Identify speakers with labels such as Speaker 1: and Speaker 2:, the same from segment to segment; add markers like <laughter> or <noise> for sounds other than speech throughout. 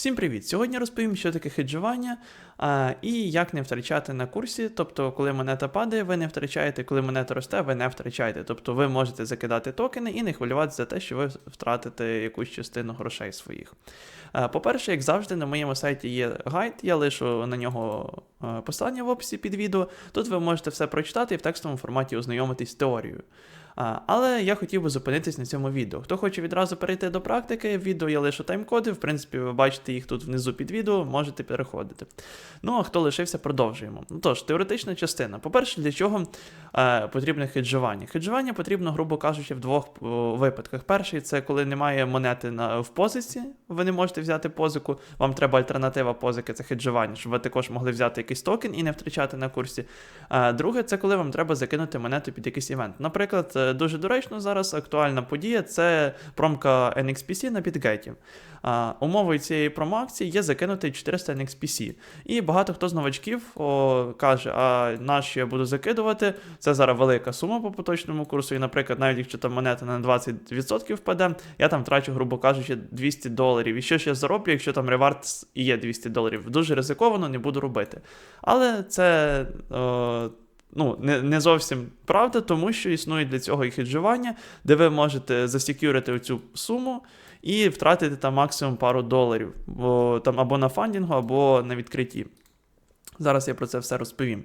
Speaker 1: Всім привіт! Сьогодні розповім, що таке хеджування а, і як не втрачати на курсі. Тобто, коли монета падає, ви не втрачаєте, коли монета росте, ви не втрачаєте. Тобто ви можете закидати токени і не хвилюватися за те, що ви втратите якусь частину грошей своїх. По-перше, як завжди, на моєму сайті є гайд, я лишу на нього посилання в описі під відео. Тут ви можете все прочитати і в текстовому форматі ознайомитись з теорією. Але я хотів би зупинитись на цьому відео. Хто хоче відразу перейти до практики, в відео я лишу тайм-коди, в принципі, ви бачите їх тут внизу під відео, можете переходити. Ну, а хто лишився, продовжуємо. Ну тож, теоретична частина. По-перше, для чого е, потрібне хеджування? Хеджування потрібно, грубо кажучи, в двох о, випадках. Перший це коли немає монети на, в позиці, ви не можете взяти позику, вам треба альтернатива позики, це хеджування, щоб ви також могли взяти якийсь токен і не втрачати на курсі. А друге, це коли вам треба закинути монету під якийсь івент. Наприклад, е, дуже доречно зараз актуальна подія це промка NXPC на підгеті. Умовою цієї промоакції є закинути 400 NXPC. І багато хто з новачків о, каже, а на що я буду закидувати? Це зараз велика сума по поточному курсу. І, наприклад, навіть якщо там монета на 20% впаде, я там втрачу, грубо кажучи, 200 доларів. І що ж я зароблю, якщо там ревард і є 200 доларів? Дуже ризиковано, не буду робити. Але це. О, Ну, не не зовсім правда, тому що існує для цього і хеджування, де ви можете засекюрити цю суму і втратити там максимум пару доларів бо, там або на фандінгу, або на відкритті. Зараз я про це все розповім.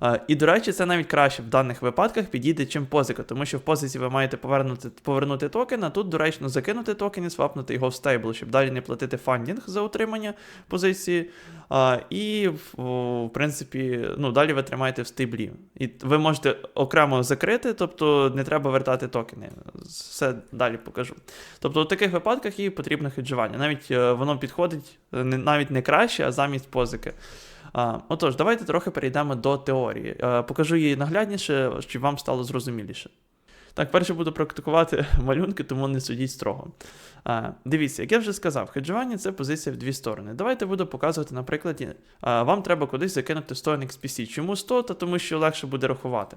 Speaker 1: Uh, і, до речі, це навіть краще в даних випадках підійде, чим позика, тому що в позиці ви маєте повернути повернути токен, а тут доречно закинути токен і свапнути його в стейбл, щоб далі не платити фандінг за утримання позиції. Uh, і, в, принципі, ну, далі ви тримаєте в стейблі. І ви можете окремо закрити, тобто не треба вертати токени. Все далі покажу. Тобто, у таких випадках їй потрібно хеджування. Навіть uh, воно підходить навіть не краще, а замість позики. Отож, давайте трохи перейдемо до теорії. Покажу її наглядніше, щоб вам стало зрозуміліше. Так, перше буду практикувати <laughs> малюнки, тому не судіть строго. Дивіться, як я вже сказав, хеджування це позиція в дві сторони. Давайте буду показувати на прикладі. А, Вам треба кудись закинути 100 NXPC. Чому 100? Та тому що легше буде рахувати.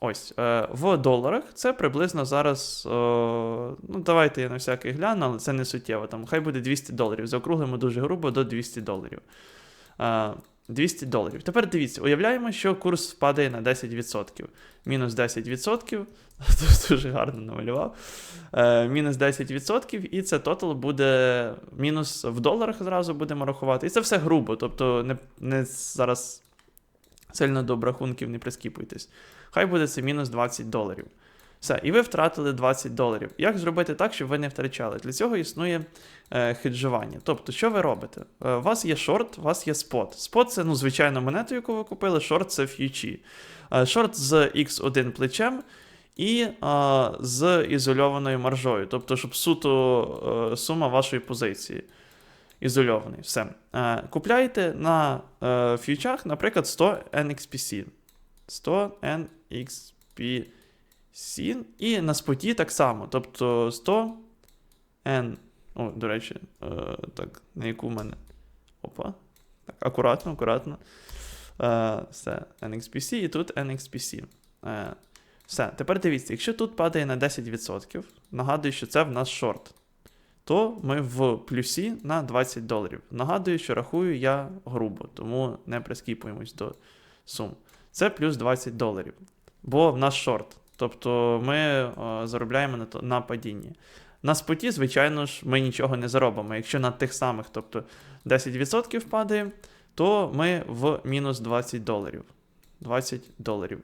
Speaker 1: Ось, е, в доларах це приблизно зараз. Ну, давайте я на всякий гляну, але це не суттєво. Там, Хай буде 200 доларів. Заокруглимо дуже грубо до 200 доларів. 200 доларів. Тепер дивіться, уявляємо, що курс впадає на 10%. Мінус 10%. <laughs> Дуже гарно намалював. Е, мінус 10%, і це тотал буде мінус в доларах зразу будемо рахувати. І це все грубо. Тобто не, не зараз сильно до обрахунків не прискіпуйтесь. Хай буде це мінус 20 доларів. Все, і ви втратили 20 доларів. Як зробити так, щоб ви не втрачали? Для цього існує е, хеджування. Тобто, що ви робите? Е, у вас є шорт, у вас є спот. Спот це ну, звичайно монету, яку ви купили, шорт це ф'ючі. Е, шорт з X1 плечем і е, з ізольованою маржою. Тобто, щоб суто е, сума вашої позиції. Ізольований. Все. Е, купляєте на е, ф'ючах, наприклад, 100 NXPC. 100 NXPC. Сін. І на споті так само. Тобто 100 N. О, до речі, е, так, на яку в мене. Опа. Так, акуратно, акуратно. Е, все, NXPC і тут NXPC. Е, все. Тепер дивіться, якщо тут падає на 10%, нагадую, що це в нас шорт, то ми в плюсі на 20 доларів. Нагадую, що рахую я грубо, тому не прискіпуємось до сум. Це плюс 20 доларів. Бо в нас шорт. Тобто ми заробляємо на на падінні. На споті, звичайно ж, ми нічого не заробимо. Якщо на тих самих, тобто 10% падає, то ми в мінус 20 доларів. 20 доларів.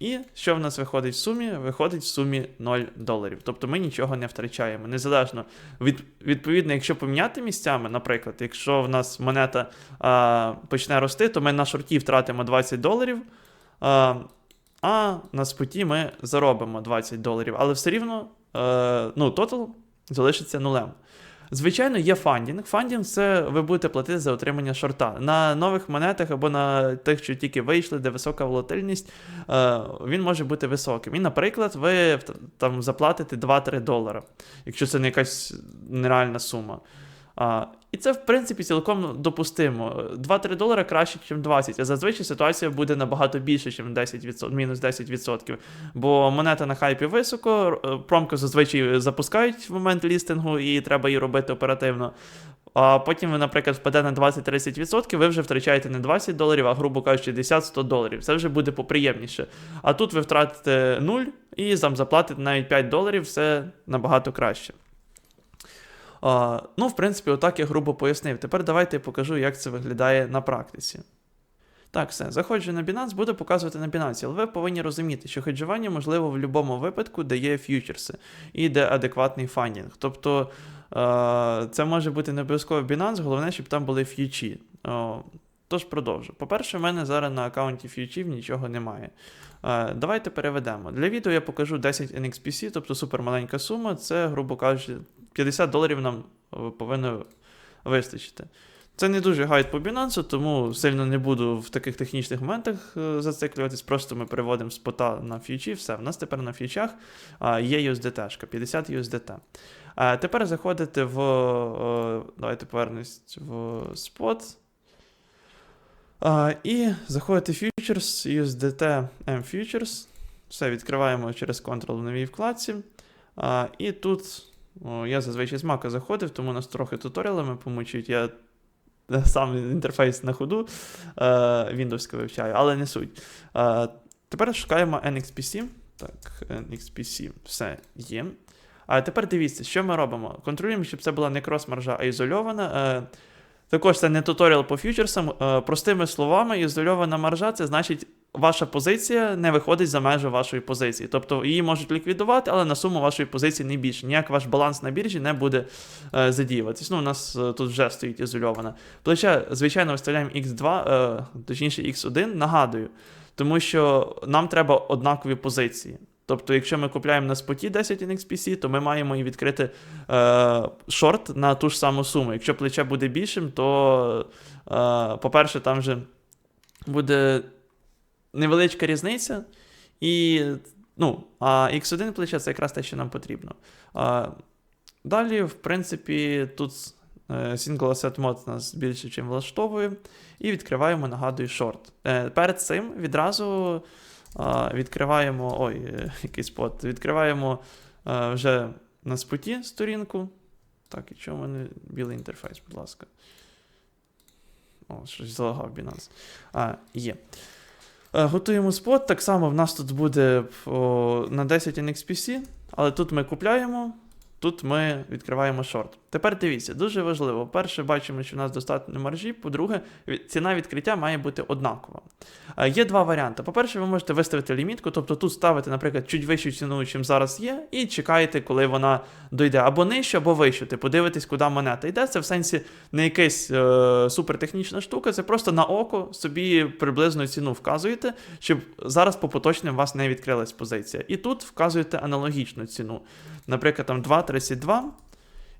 Speaker 1: І що в нас виходить в сумі? Виходить в сумі 0 доларів. Тобто ми нічого не втрачаємо. Незалежно. Від, Відповідно, якщо поміняти місцями, наприклад, якщо в нас монета а, почне рости, то ми на шорті втратимо 20 доларів. А, а на споті ми заробимо 20 доларів, але все рівно е, ну, тотал залишиться нулем. Звичайно, є фандінг. Фандінг це ви будете платити за отримання шорта. На нових монетах або на тих, що тільки вийшли, де висока волатильність, е, він може бути високим. І, наприклад, ви там заплатите 2-3 долара, якщо це не якась нереальна сума. А, І це, в принципі, цілком допустимо. 2-3 долари краще, ніж 20. А зазвичай ситуація буде набагато більше, ніж 10%, мінус 10%. Бо монета на хайпі високо, промку зазвичай запускають в момент лістингу, і треба її робити оперативно. а потім ви, наприклад, впаде на 20-30%, ви вже втрачаєте не 20 доларів, а грубо кажучи, 10-100 доларів. Це вже буде поприємніше. А тут ви втратите 0 і заплатите навіть 5 доларів, все набагато краще. Ну, в принципі, отак я грубо пояснив. Тепер давайте я покажу, як це виглядає на практиці. Так, все, заходжу на Binance, буду показувати на Binance, але ви повинні розуміти, що хеджування можливо в будь-якому випадку, де є ф'ючерси і де адекватний фандінг. Тобто це може бути не обов'язково Binance, головне, щоб там були ф'ючі. Тож продовжу. По-перше, в мене зараз на аккаунті ф'ючів нічого немає. Давайте переведемо. Для відео я покажу 10 NXPC, тобто супермаленька сума. Це, грубо кажучи, 50 доларів нам е, повинно вистачити. Це не дуже гайд по Binance, тому сильно не буду в таких технічних моментах е, зациклюватись. Просто ми переводимо спота на фьючі. Все, в нас тепер на фьючах є USDT, 50 USDT. А, тепер заходите в. Давайте повернусь в спот. І заходите в Futures, USDT M Futures. Все, відкриваємо через Ctrl в новій вкладці. І тут я зазвичай з Mac заходив, тому нас трохи туторіалами помучують. Я сам інтерфейс на ходу е, Windows вивчаю, але не суть. Е, тепер шукаємо NXPC. Так, NXPC, все є. А тепер дивіться, що ми робимо. Контролюємо, щоб це була не крос-маржа, а ізольована. Е, також це не туторіал по фьючерсам. Простими словами, ізольована маржа це значить. Ваша позиція не виходить за межі вашої позиції. Тобто її можуть ліквідувати, але на суму вашої позиції не більше. Ніяк ваш баланс на біржі не буде е, задіюватись. Ну, у нас е, тут вже стоїть ізольована. Плече, звичайно, виставляємо X2, е, точніше X1, нагадую, тому що нам треба однакові позиції. Тобто, якщо ми купляємо на споті 10 NXPC, то ми маємо і відкрити е, шорт на ту ж саму суму. Якщо плече буде більшим, то, е, по-перше, там вже буде невеличка різниця. І, ну, а X1 плече це якраз те, що нам потрібно. А, далі, в принципі, тут е, Single Asset Mode нас більше, чим влаштовує. І відкриваємо, нагадую, шорт. Е, перед цим відразу е, відкриваємо. Ой, е, який спот. Відкриваємо е, вже на споті сторінку. Так, і чому мене білий інтерфейс, будь ласка. О, щось залагав Binance. А, є. Е, Готуємо спот. Так само в нас тут буде о, на 10 NXPC, але тут ми купляємо, тут ми відкриваємо шорт. Тепер дивіться, дуже важливо. Перше, бачимо, що в нас достатньо маржі. По-друге, ціна відкриття має бути однакова. Е, Є два варіанти. По-перше, ви можете виставити лімітку, тобто тут ставити, наприклад, чуть вищу ціну, чим зараз є, і чекаєте, коли вона дойде або нижче, або вище. Ти подивитесь, куди монета йде. Це в сенсі не якась е, супертехнічна штука, це просто на око собі приблизну ціну вказуєте, щоб зараз по поточним у вас не відкрилась позиція. І тут вказуєте аналогічну ціну. Наприклад, там 2,32.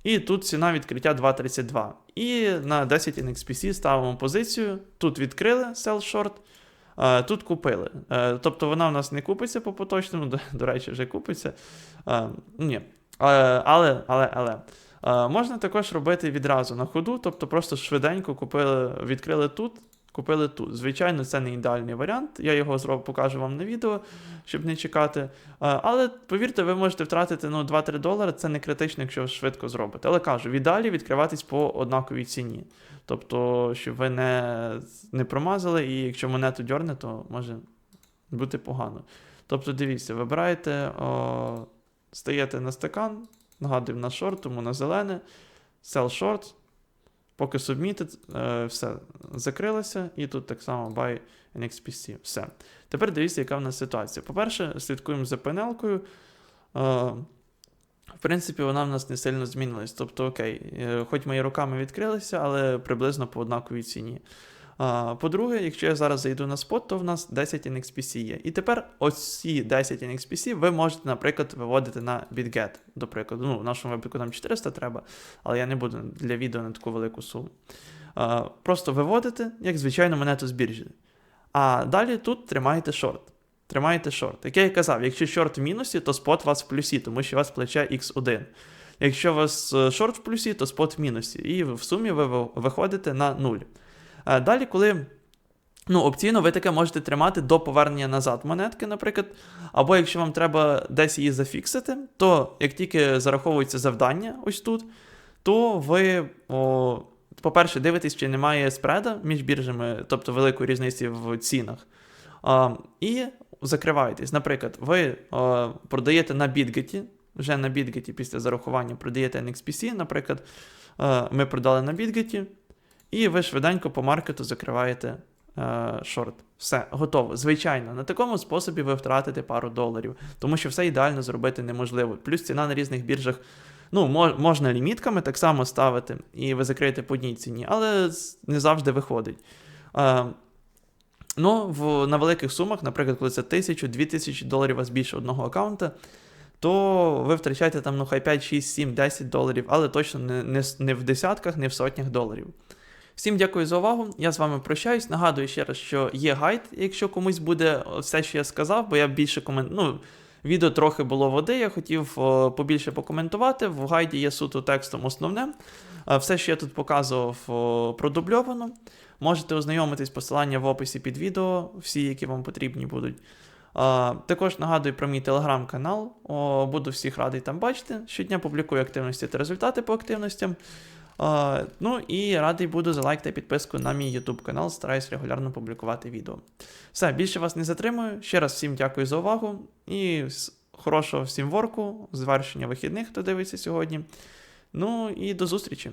Speaker 1: І тут ціна відкриття 2,32. І на 10 NXPC ставимо позицію. Тут відкрили sell short, е, тут купили. Е, Тобто вона в нас не купиться по поточному, до, до речі, вже купиться. Е, Ні. Але, але, але. Можна також робити відразу на ходу, тобто просто швиденько купили, відкрили тут, купили тут. Звичайно, це не ідеальний варіант. Я його зроб, покажу вам на відео, щоб не чекати. Але повірте, ви можете втратити ну, 2-3 долари, це не критично, якщо швидко зробите. Але кажу, в ідеалі відкриватись по однаковій ціні. Тобто, щоб ви не, не промазали, і якщо монету дьорне, то може бути погано. Тобто, дивіться, вибираєте, о, стаєте на стакан, нагадую, на шорт, тому на зелене, sell short, поки submitted, е, все закрилося, і тут так само buy NXPC. Все. Тепер дивіться, яка в нас ситуація. По-перше, слідкуємо за панелкою. Е, в принципі, вона в нас не сильно змінилась. Тобто, окей, е, хоч мої руками відкрилися, але приблизно по однаковій ціні. По-друге, якщо я зараз зайду на спот, то в нас 10 NXPC є. І тепер ось ці 10 NXPC ви можете, наприклад, виводити на BitGet, до прикладу. Ну, в нашому випадку нам 400 треба, але я не буду для відео на таку велику суму. Просто виводите, як звичайно, монету з біржі. А далі тут тримаєте шорт. Тримаєте шорт. Як я і казав, якщо шорт в мінусі, то спот у вас в плюсі, тому що у вас плече X1. Якщо у вас е, шорт в плюсі, то спот в мінусі. І в сумі ви- виходите на 0. Е, Далі, коли ну, опційно ви таке можете тримати до повернення назад монетки, наприклад. Або якщо вам треба десь її зафіксити, то як тільки зараховується завдання ось тут, то ви, о, по-перше, дивитесь, чи немає спреда між біржами, тобто великої різниці в цінах. А, і закриваєтесь. Наприклад, ви а, продаєте на BitGet, вже на BitGet після зарахування продаєте NXPC, наприклад, а, ми продали на BitGet, і ви швиденько по маркету закриваєте е, шорт. Все, готово. Звичайно, на такому способі ви втратите пару доларів, тому що все ідеально зробити неможливо. Плюс ціна на різних біржах. Ну, можна лімітками так само ставити, і ви закриєте по одній ціні, але не завжди виходить. Е, ну, в, на великих сумах, наприклад, коли це 1000, 2000 доларів у вас більше одного аккаунта, то ви втрачаєте там, ну, хай 5, 6, 7, 10 доларів, але точно не, не, не в десятках, не в сотнях доларів. Всім дякую за увагу. Я з вами прощаюсь. Нагадую ще раз, що є гайд, якщо комусь буде все, що я сказав, бо я більше комент... ну, відео трохи було води, я хотів о, побільше покоментувати. В гайді є суто текстом основне. Е, Все, що я тут показував, о, продубльовано. Можете ознайомитись посилання в описі під відео, всі, які вам потрібні будуть. А, також нагадую про мій телеграм-канал. Буду всіх радий там бачити. Щодня публікую активності та результати по активностям. Ну і радий буду за лайк та підписку на мій YouTube канал. Стараюсь регулярно публікувати відео. Все, більше вас не затримую. Ще раз всім дякую за увагу і хорошого всім ворку, завершення вихідних, хто дивиться сьогодні. Ну і до зустрічі!